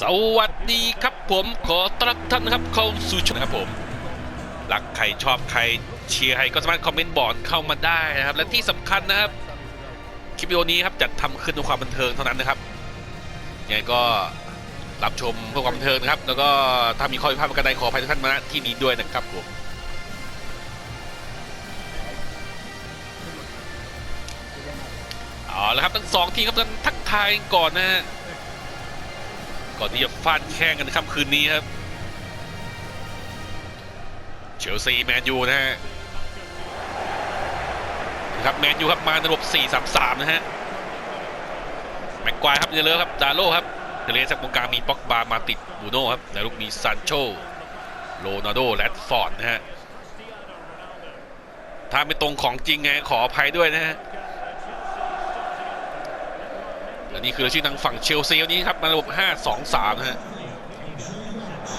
สวัสดีครับผมขอต้อนรับท่านนะครับเข้าสู่ช่องนะครับผมรักใครชอบใครเชียร์ใครก็สามารถคอมเมนต์บอร์ดเข้ามาได้นะครับ และที่สำคัญนะครับคลิปวิดีโอนี้ครับจัดทำขึ้นด้วยความบันเทิงเท่านั้นนะครับยังไงก็รับชมเพื่อความบันเทิงนะครับ แล้วก็ถ้ามีข้อผิดพลาดประการใดขออภัยทุกท่านมาณที่นี้ด้วยนะครับผมเอาละครับทั้งสองทีมครับกันทักทายก่อนนะฮะ ก่อนที่จะฟาดแข่งกันค่ำคืนนี้ครับเชลซีแมนยูนะฮะนะครับแมนยูครับมาในระบบ 4-3-3 นะฮะแม็กควายครับเนเลอร์ครับดาโลครับเดเลสจากตรงกลางมีป็อกบามาติดบูโน่ครับในลูกมีซานโชโรนัลโดแรดฟอร์ดนะฮะถ้าไม่ตรงของจริงไงขออภัยด้วยนะฮะ และนี่คือชื่อทางฝั่งเชลซีวันนี้ครับมาระบบ 5-2-3นะฮะ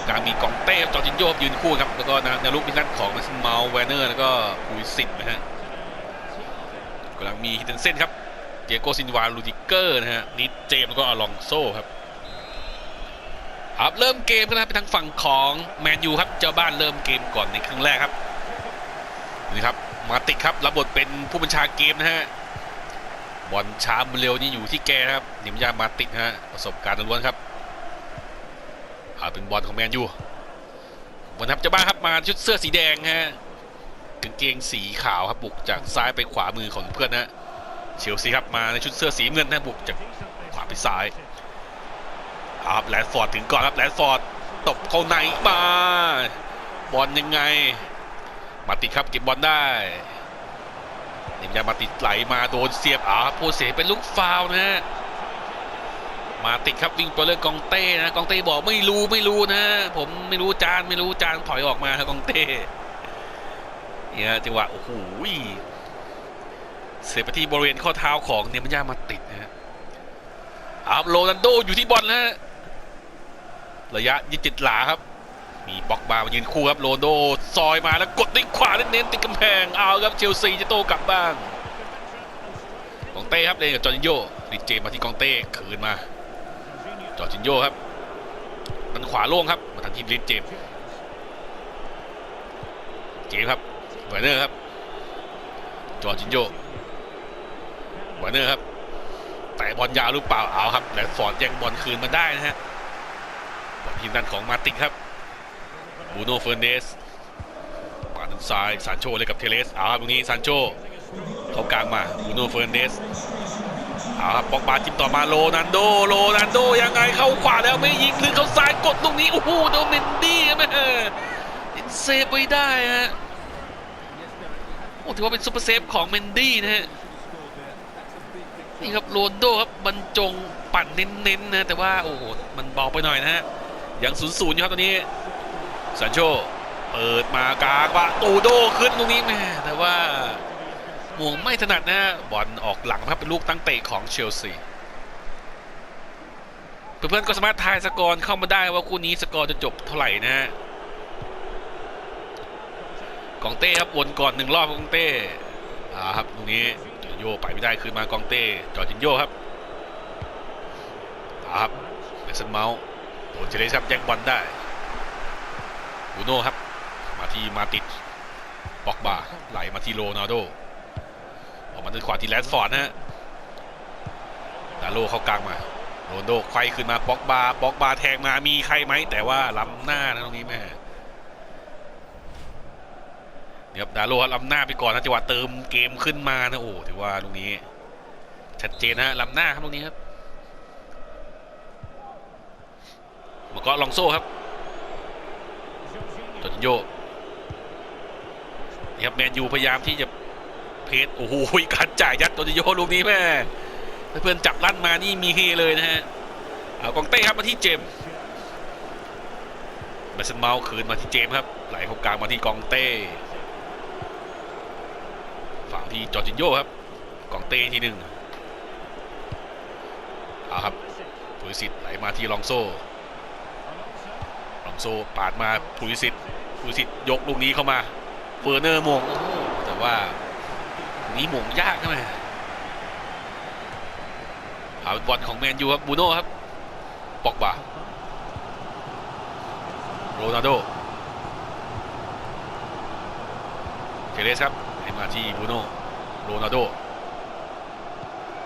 กลางมีกองเต้จอร์จินโยบยืนคู่ครับ แล้วก็นาลูกเป็นด้านของมาซินเมาแวนเนอร์ แล้วก็ปุยสิตนะฮะกำลังมีฮิตเทนเซนครับเดียโกซินวาลูดิเกอร์นะฮะนิดเจมส์แล้วก็อลองโซ่ครับครับเริ่มเกมกันนะครับเป็นทางฝั่งของแมนยูครับเจ้าบ้านเริ่มเกมก่อนในครึ่งแรกครับนี่ครับมาติดครับรับบทเป็นผู้บัญชาเกมนะฮะ บอลช้าเร็วนี่อยู่ที่แกครับนิมยามาติดฮะประสบการณ์ล้วนครับเอาเป็นบอลของแมนยูบอลครับจ้าบ้าครับมาชุดเสื้อสีแดงฮะกางเกงสีขาวครับบุกจากซ้ายไปขวามือของเพื่อนนะเชลซีครับมาในชุดเสื้อสีเงินนะบุกจากขวาไปซ้ายเอาครับแลนด์ฟอร์ดถึงก่อนครับแลนด์ฟอร์ดตบเข้าในมาบอลยังไง มาติดครับเก็บบอลได้ นิมยามาติดไหลมาโดนเสียบอ่าโพเสเป็นลูกฟาวนะฮะมาติดครับวิ่งไปเรื่องกองเต้นะกองเต้บอกไม่รู้ไม่รู้นะผมไม่รู้จานไม่รู้จานถอยออกมาครับกองเต้เนี่ยจังหวะโอ้โหเสียไปที่บริเวณข้อเท้าของเนมยามาติดนะฮะอาโรนันโดอยู่ที่บอลนะฮะระยะยี่สิบหลาครับ มีบ็อกบามายืนคู่ครับโรนโดซอยมาแล้วกดด้วยขวาเน้นๆติดกำแพงเอาครับเชลซีจะโตกลับบ้างกองเต้ครับเล่นกับจอร์จินโยริเจมาที่กองเต้คืนมาจอร์จินโยครับมันขวาโล่งครับมาทางทีมลิเจมเจมครับเวอร์เนอร์ครับจอร์จินโยเวอร์เนอร์ครับแต่บอลยาวหรือเปล่าเอาครับแลนฟอร์ดแย่งบอลคืนมาได้นะฮะบอลทีมด้านของมาติกครับ บูโน่เฟอร์เนสปาดทางซ้ายซานโชเลยกับเทเลสเอาครับตรงนี้ซานโชเข้ากลางมาบูโน่เฟอร์เนสเอาครับปอกบาจิ้มต่อมาโรนันโดโรนันโดยังไงเข้าขวาแล้วไม่ยิงหรือเข้าซ้ายกดตรงนี้โอ้โหโดนเมนดี้ครับแม่เซฟไว้ได้ฮะโอ้ถือว่าเป็นซุปเปอร์เซฟของเมนดี้นะฮะนี่ครับโรนโดครับบรรจงปั่นเน้นๆนะแต่ว่าโอ้โหมันเบาไปหน่อยนะฮะยังศูนย์ศูนย์อยู่ครับตอนนี้ ซันโชเปิดมากลางว่าตูโดขึ้นตรงนี้แม่แต่ว่าหม่วงไม่ถนัดนะบอลออกหลังครับเป็นลูกตั้งเตะของเชลซีเพื่อนๆก็สามารถทายสกอร์เข้ามาได้ว่าคู่นี้สกอร์จะจบเท่าไหร่นะฮะกองเต้ครับวนก่อนหนึ่งรอบกองเต้อ่าครับตรงนี้โยไปไม่ได้คืนมากองเต้จอจินโยครับอ่าครับเมสันเมาส์โดนเจเลสครับแย่งบอลได้ บูโน่ครับ มาที่มาติดบ็อกบาไหลมาที่โรนัลโดออกมาทางขวาที่แลนด์ฟอร์ดนะฮะดาโลเข้ากลางมาโรนโดไขว้ขึ้นมาบ็อกบาบ็อกบาแทงมามีใครไหมแต่ว่าล้ำหน้านะตรงนี้แม่เนี่ยครับดาโลล้ำหน้าไปก่อนนะจังหวะเติมเกมขึ้นมานะโอ้ถือว่าตรงนี้ ชัดเจนนะฮะล้ำหน้าครับตรงนี้ครับแล้วก็ลองโซ่ครับ จอร์จินโยนี่ครับแมนยูพยายามที่จะเพจโอ้โหการจ่ายยัดจอร์จินโยลูกนี้แม่เพื่อนจับลั่นมานี่มีเฮเลยนะฮะเอากองเต้ครับมาที่เจมส์แมสันเมาส์คืนมาที่เจมส์ครับไหลเข้ากลางมาที่กองเต้ฝั่งที่จอร์จินโยครับกองเต้ทีหนึ่งเอาครับปุริสิทธิ์ไหลมาที่ลองโซ่ โซปาดมาภูริสิทธิ์ภูริสิทธิ์ยกลูกนี้เข้ามาเฟอร์เนอร์มงแต่ว่านี้มงยากใช่ไหมเอาบอลของแมนยูครับบูโน่ครับปอกบาโรนัลโดเทเลสครับให้มาที่บูโน่โรนัลโด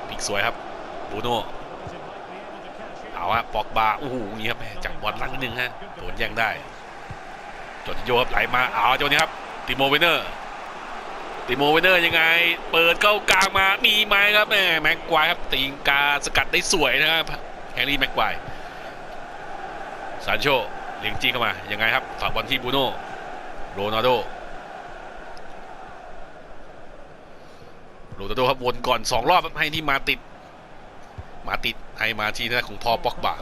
พิกสวยครับบูโน่เอาฮะปอกบาโอ้โหนี่ครับแบอลลังนึงฮะโดนแย่งได้จดโยครับไหลมาเอาจังหนี้ครับติโมเวเนอร์ติโมเวเนอร์ยังไง เปิดเข้ากลางมามีไหมครับแม่แม็กควายครับตีงกาสกัดได้สวยนะครับแฮร์รี่แม็กควายซานโชเลี้ยงจี้เข้ามายังไงครับฝากบอลที่บูโน่โรนัลโดโรนัลโดครับวนก่อนสองรอบครับให้ที่มาติด มาติดให้มาที่หน้าของพอปอกบา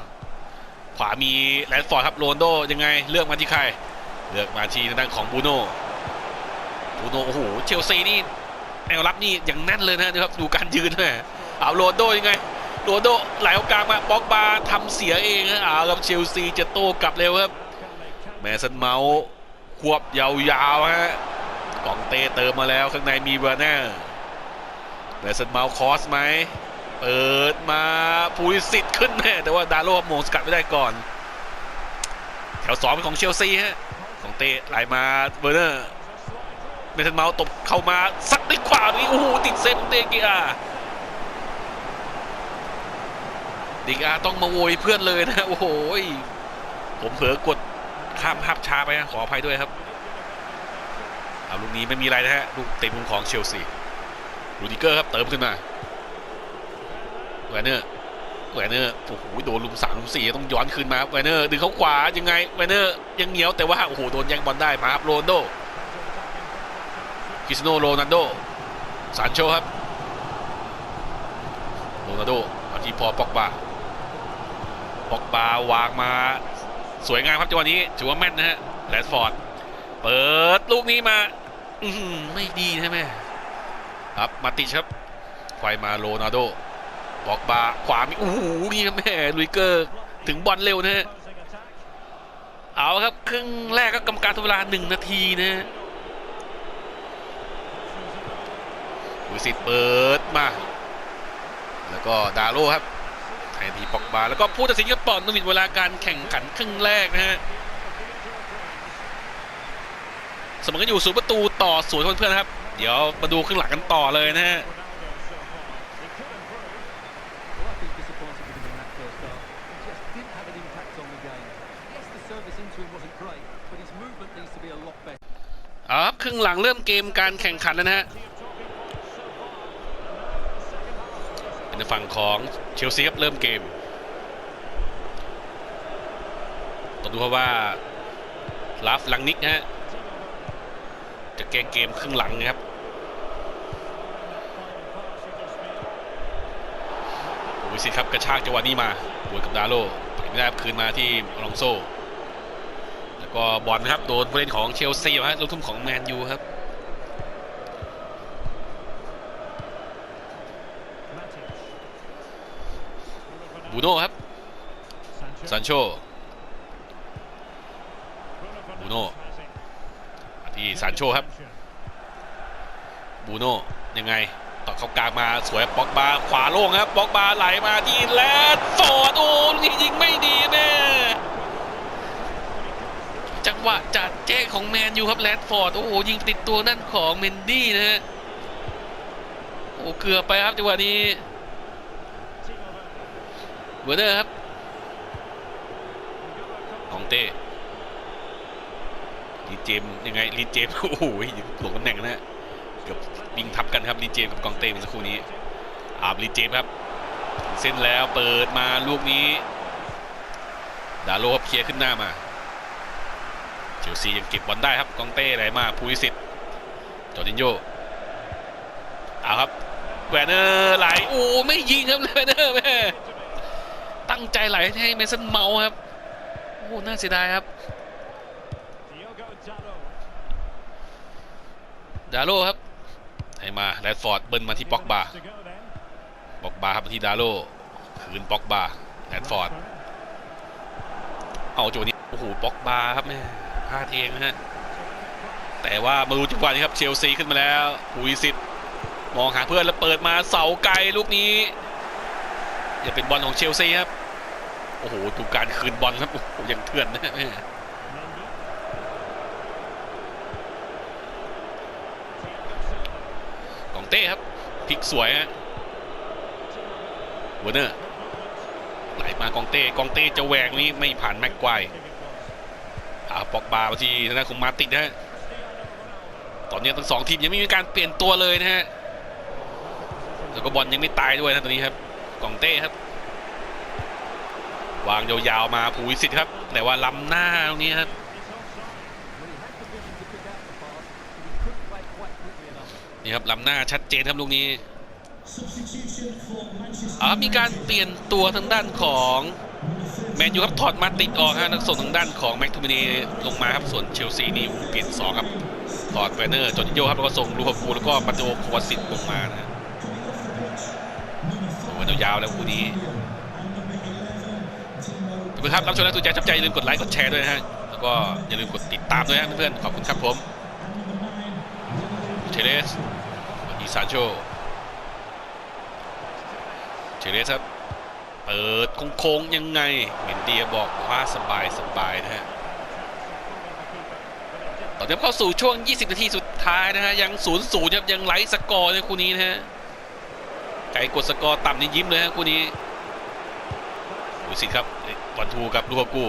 ขวามีแรดฟอร์ดครับโรนโดยังไงเลือกมาที่ใคร เลือกมาที่ทางด้านของบูโน่บูโน่โอ้โหเชลซีนี่แนวรับนี่อย่างแน่นเลยนะครับดูการยืนเลยเอาโรนลโดยังไงโรนโดไหลเอากลางมาปอกบาทำเสียเองฮะเอาครับเชลซีจะโต้กลับเร็วครับแมสันเมาส์ควบยาวๆฮะกองเตเติมมาแล้วข้างในมีเบอร์เนอร์เดซันเมาคอสไหม เปิดมาพูลิสิตขึ้นแม่แต่ว่าดาโลมงสกัดไม่ได้ก่อน แถวสองเป็นของเชลซีฮะของเตะไหลมาเบอร์เนอร์เดซันเมาตบเข้ามาซัดด้วยขวานี่โอ้โหติดเซฟเตกีอาดิกาต้องมาโวยเพื่อนเลยนะโอ้โหผมเผลอกดข้ามภาพช้าไปนะขออภัยด้วยครับเอาลูกนี้ไม่มีอะไรนะฮะลูกเต็มมุมของเชลซีรูดิเกอร์ครับเติมขึ้นมา วนเนอร์แวนเนอร์โอ้โหโดนลุมสามลุมสี่ต้องย้อนคืนมาแวนเนอร์ดึงเขาขวายังไงแวนเนอร์ยังเหนียวแต่ว่าโอ้โหโดนแย่งบอลได้มาครับโรนโดคริสโนโรนัลโดซานโชครับโรนัลโดมาที่พอปอกบาปอกบาวางมา สวยงามครับจังหวะนี้ถือว่าแม่นนะฮะแรดฟอร์ดเปิดลูกนี้มาอืไม่ดีใช่ไหมครับมาติชครับไฟมาโรนัลโด บอกบาขวามีโอ้โหนี่ครับแม่ลุยเกอร์ถึงบอลเร็วนะฮะเอาครับครึ่งแรกก็กำการทเวลาหนึ่งนาทีนะฮะุสิตเปิดมา แล้วก็ดาโลครับไทยทีปอกบา แล้วก็ผู้ตัดสินก็ปอนนมิดเวลาการแข่งขันครึ่งแรกนะฮะสมอกันอยู่ศูนย์ประตูต่อศูนย์เพื่อนๆนครับ เดี๋ยวมาดูครึ่งหลังกันต่อเลยนะฮะ งหลังเริ่มเกมการแข่งขันแล้วนะฮะเป็นฝั่งของเชลซีครับเริ่มเกมต้องดูครับว่าลาฟลังนิกฮะจะแกงเกมครึ่งหลังนะครับโอ้ยสิครับกระชากจังหวะนี้มาบวยกับดาโลไปไม่ได้คืนมาที่อลองโซ ก็บอลนะครับโดนผู้เล่นของเชลซีฮะลูกทุ่มของแมนยูครับบูโน่ครับซันโชบูโน่ที่ซานโชครับบูโน่ยังไงต่อเข้ากลางมาสวยป็อกบาขวาโล่งครับป็อกบาไหลมาที่แลดฟอร์ดโอ้ลูกนี้ยิงไม่ดีแน่ จังหวะจัดแจ้งของแมนยูครับแรดฟอร์ดโอ้โหยิงติดตัวนั่นของเมนดี้นะฮะโอ้เกือบไปครับจังหวะนี้เวอร์เนอร์ครับของเต้ลีเจมยังไงลีเจมโอ้โหหลงตำแหน่งนะฮะเกือบบิงทับกันครับลีเจมกับกองเต้เมื่อสักครู่นี้อาบลีเจมครับ เส้นแล้วเปิดมาลูกนี้ ดาโลครับเคลียร์ขึ้นหน้ามา เชลซียังเก็บบอลได้ครับกองเต้ไหลมาภูวิสิตจอร์ดินโยเอาครับแวนเนอร์ไหลโอ้ไม่ยิงครับแวนเนอร์แม่ตั้งใจไหลให้เมสันเมาครับโอ้น่าเสียดายครับดาโลครับให้มาแรดฟอร์ดเบิ้ลมาที่ป็อกบาป็อกบาครับมาที่ดาโลคืนป็อกบาแรดฟอร์ดเอาโจนี้โอ้โหป็อกบาครับแม่ พลาดเองนะฮะ แต่ว่ามาดูจังหวะนี้ครับเชลซีขึ้นมาแล้วอุยซิตมองหาเพื่อนแล้วเปิดมาเสาไกลลูกนี้อย่าเป็นบอลของเชลซีครับ โอ้โหดูการคืนบอลครับโอ้ยังเถื่อนนะของเต้ครับพลิกสวยฮะวอร์เนอร์ไหลมากองเต้กองเต้จะแหวกนี้ไม่ผ่านแม็กควาย อ่าปอกบามาที่ทางด้านของมาติดนะฮะตอนนี้ทั้งสองทีมยังไม่มีการเปลี่ยนตัวเลยนะฮะแล้วก็บอลยังไม่ตายด้วยนะตอนนี้ครับกองเต้ครับ วางยาวๆมาภูวิสิทธิ์ครับ แต่ว่าล้ำหน้าตรงนี้ครับนี่ครับล้ำหน้าชัดเจนครับลูกนี้ อามีการเปลี่ยนตัวทางด้านของแมนยูครับถอดมาติดออกฮะนักส่งทางด้านของแม็กทูมินีลงมาครับส่วนเชลซีนี่เปลี่ยนสองครับถอดแวนเนอร์จอร์จินโยครับแล้วก็ส่งลูคักูแล้วก็ปัตโตโควาสิตลงมานะฮะโอ้โหยาวๆแล้วคู่นี้ขอบคุณครับรับชมและถูใจจับใจอย่าลืมกดไลค์กดแชร์ด้วยนะฮะแล้วก็อย่าลืมกดติดตามด้วยนะเพื่อนๆขอบคุณครับผมเทเลสอีซานโช เชเรสครับ เปิดโค้งๆยังไงเหม็นเดียบอกคว่าสบายสบายนะฮะตอนนี้เข้าสู่ช่วง 20 นาทีสุดท้ายนะฮะ ยัง0ูนย์ศูนย์ครับยังไร้สกอร์ในคู่นี้นะฮะ ไก่กดสกอร์ต่ำนี่ยิ้มเลยฮะคู่นี้ดูสิครับบอลทูกับลูกากู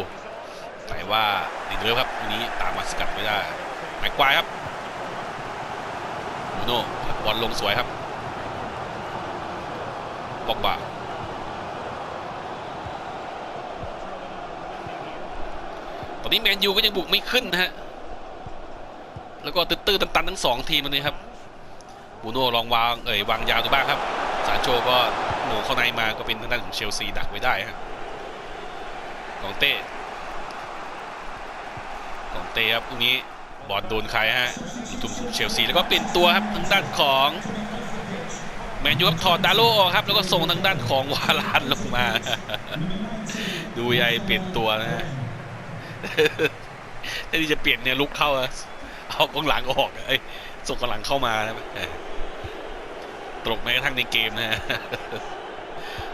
แต่ว่าดินเลฟครับคู่นี้ตามมาสกัดไม่ได้แม็กควายครับบูโน่บอลลงสวยครับ ปอกบาตอนนี้แมนยูก็ยังบุกไม่ขึ้นนะฮะ แล้วก็ตื้อๆตันๆทั้งสองทีมเลยครับบูโน่ลองวางเอ่ยวางยาวดูบ้างครับซานโชก็หนูเข้าในมาก็เป็นทางด้านของเชลซีดักไว้ได้ฮะกองเต้กองเต้ครับตรงนี้บอลโดนใครฮะทุ่มเชลซีแล้วก็เปลี่ยนตัวครับทางด้านของ มนยูครับถอดดาโลออกครับ แล้วก็ส่งทางด้านของวาลานลงมา ดูยายเปลี่ยนตัวนะฮะถ้าที่จะเปลี่ยนเนี่ยลุกเข้าเอากองหลังออกไอ้ส่งกองหลังเข้ามานะตลกแม้กระทั่งในเกมนะฮะ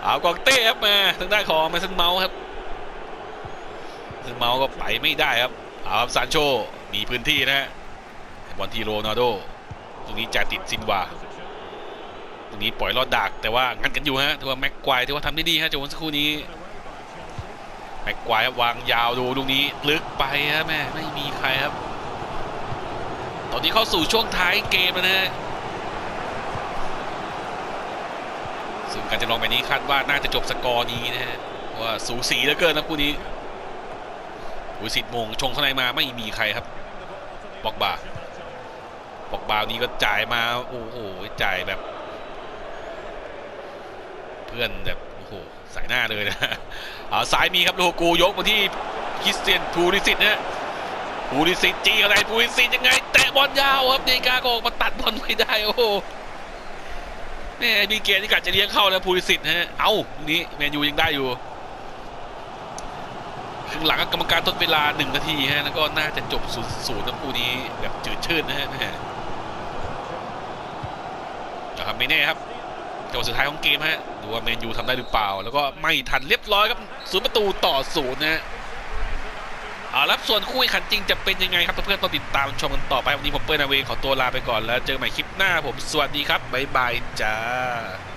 เอากองเต้ครับมาทางด้านของแมสันเมาส์ครับแมสันเมาส์ก็ไปไม่ได้ครับ เอาครับซานโชมีพื้นที่นะฮะบอลทีโรนัลโด ตรงนี้จะติดซินวา ตรงนี้ปล่อยลอดดักแต่ว่างันกันอยู่ฮะถือว่าแม็กควายถือว่าทำได้ดีฮะจากวันสักครู่นี้แม็กควายวางยาวดูลูกนี้ลึกไปฮะแม่ไม่มีใครครับ ตอนนี้เข้าสู่ช่วงท้ายเกมแล้วนะฮะซึ่งการจะลองแบบนี้คาดว่าน่าจะจบสกอร์นี้นะฮะว่าสูสีเหลือเกินนะคู่นี้อุยสิทธิ์มงชงเข้าในมาไม่มีใครครับบอกบาบอกบาวนี้ก็จ่ายมาโอ้โหจ่ายแบบ เพื่อนแบบโอ้โหสายหน้าเลยนะเอาสายมีครับโลกูยกมาที่คริสเตียนพูริสิตนะฮะพูริสิตจีอะไรพูริสิตยังไงแตะบอลยาวครับเดกาก็ออกมาตัดบอลไม่ได้โอ้โหแม่มีเกมที่กัดจะเลี้ยงเข้าแล้วพูริสิตนะฮะเอ้านี้แมนยูยังได้อยู่ึงหลังกรรมการทดเวลา1นาทีฮะแล้วก็น่าจะจบศูนย์ศูนย์ทั้งคู่นี้แบบจืดชืดนะฮะแม่นะครับไม่แน่ครับจังหวะสุดท้ายของเกมฮะ ดูว่าแมนยูทำได้หรือเปล่า แล้วก็ไม่ทันเรียบร้อยครับศูนย์ประตูต่อศูนย์นะฮะเอาละครับส่วนคู่แข่งขันจริงจะเป็นยังไงครับเพื่อนๆต้องติดตามชมกันต่อไปวันนี้ผมเปิ้ลนาเวขอตัวลาไปก่อนแล้วเจอกันใหม่คลิปหน้าผมสวัสดีครับบ๊ายบายจ้า